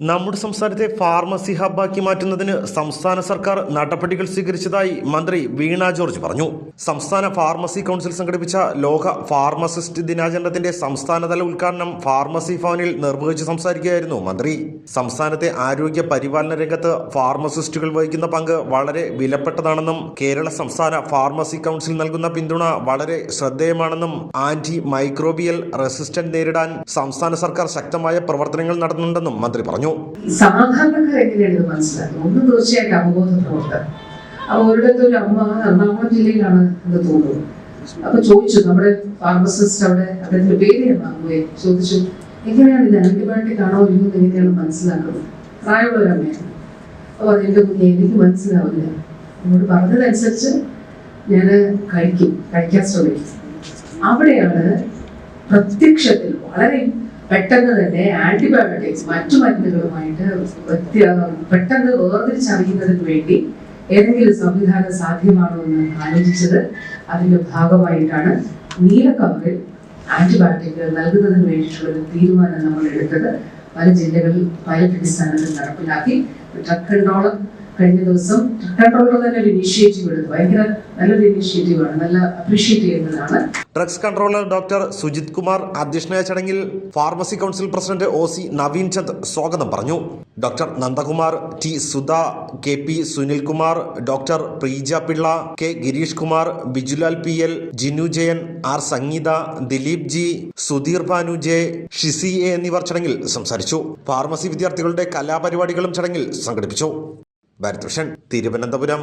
നമ്മുടെ സംസ്ഥാനത്തെ ഫാർമസി ഹബ്ബാക്കി മാറ്റുന്നതിന് സംസ്ഥാന സർക്കാർ നടപടികൾ സ്വീകരിച്ചതായി മന്ത്രി വീണ ജോർജ് പറഞ്ഞു. സംസ്ഥാന ഫാർമസി കൗൺസിൽ സംഘടിപ്പിച്ച ലോക ഫാർമസിസ്റ്റ് ദിനാചരണത്തിന്റെ സംസ്ഥാനതല ഉദ്ഘാടനം ഫാർമസി ഭവനിൽ നിർവഹിച്ച് സംസാരിക്കുകയായിരുന്നു മന്ത്രി. സംസ്ഥാനത്തെ ആരോഗ്യ പരിപാലന രംഗത്ത് ഫാർമസിസ്റ്റുകൾ വഹിക്കുന്ന പങ്ക് വളരെ വിലപ്പെട്ടതാണെന്നും കേരള സംസ്ഥാന ഫാർമസി കൗൺസിൽ നൽകുന്ന പിന്തുണ വളരെ ശ്രദ്ധേയമാണെന്നും ആന്റി മൈക്രോബിയൽ റെസിസ്റ്റന്റ് നേരിടാൻ സംസ്ഥാന സർക്കാർ ശക്തമായ പ്രവർത്തനങ്ങൾ നടത്തുന്നുണ്ടെന്നും മന്ത്രി പറഞ്ഞു. സാധാരണക്കാർ എങ്ങനെയാണ് മനസ്സിലാക്കുന്നത് ഒന്ന് തീർച്ചയായിട്ടും അവബോധ പ്രവർത്തനം അപ്പൊ ഒരിടത്ത് ഒരു അമ്മ എറണാകുളം ജില്ലയിലാണ് എന്ന് തോന്നുന്നു. അപ്പൊ ചോദിച്ചു നമ്മുടെ ഫാർമസിസ്റ്റ് അവിടെ അദ്ദേഹത്തിന്റെ പേര് അമ്മയെ ചോദിച്ചു എങ്ങനെയാണ് ഇത് ആന്റിബയോട്ടിക് ആണോ എന്ന് എങ്ങനെയാണ് മനസ്സിലാക്കുന്നത്? പ്രായമുള്ള ഒരു അമ്മയാണ്. അപ്പൊ എന്റെ കുഞ്ഞെ എനിക്ക് മനസ്സിലാവില്ല. എന്നോട് പറഞ്ഞതനുസരിച്ച് ഞാൻ കഴിക്കും കഴിക്കാൻ ശ്രമിക്കും. അവിടെയാണ് പ്രത്യക്ഷത്തിൽ വളരെ പെട്ടെന്ന് തന്നെ ആന്റിബയോട്ടിക്സ് മറ്റു മരുന്നുകളുമായിട്ട് പെട്ടെന്ന് വേർതിരിച്ചറിയുന്നതിന് വേണ്ടി ഏതെങ്കിലും സംവിധാനം സാധ്യമാണോ എന്ന് ആലോചിച്ചത്. അതിന്റെ ഭാഗമായിട്ടാണ് നീല കവറിൽ ആന്റിബയോട്ടിക്കുകൾ നൽകുന്നതിന് വേണ്ടിയിട്ടുള്ള ഒരു തീരുമാനം നമ്മൾ എടുത്തത്. പല ജില്ലകളിൽ പല അടിസ്ഥാനത്തിൽ നടപ്പിലാക്കി. കൺട്രോളർ കഴിഞ്ഞ ദിവസം കൺട്രോളർ തന്നെ ഒരു ഇനിഷ്യേറ്റീവ് എടുത്തു. ഭയങ്കര നല്ലൊരു ഇനിഷ്യേറ്റീവ് ആണ്. നല്ല അപ്രീഷിയേറ്റ് ചെയ്യുന്നതാണ്. Drugs controller doctor Sujith Kumar അധ്യക്ഷനായ ചടങ്ങിൽ pharmacy council president O C Naveen Chand സ്വാഗതം പറഞ്ഞു. Doctor Nandakumar T Sudha K P Sunilkumar doctor Preeja Pillai K Girish Kumar Bijulal P L Jinu Jayan R Sangeetha Dileep G Sudheer Bhanu J Shisi A എന്നിവർ ചടങ്ങിൽ സംസാരിച്ചു. Pharmacy വിദ്യാർത്ഥികളുടെ കലാപരിപാടികളും ചടങ്ങിൽ സംഘടിപ്പിച്ചു. ഭരതൃഷൻ തിരുവനന്തപുരം.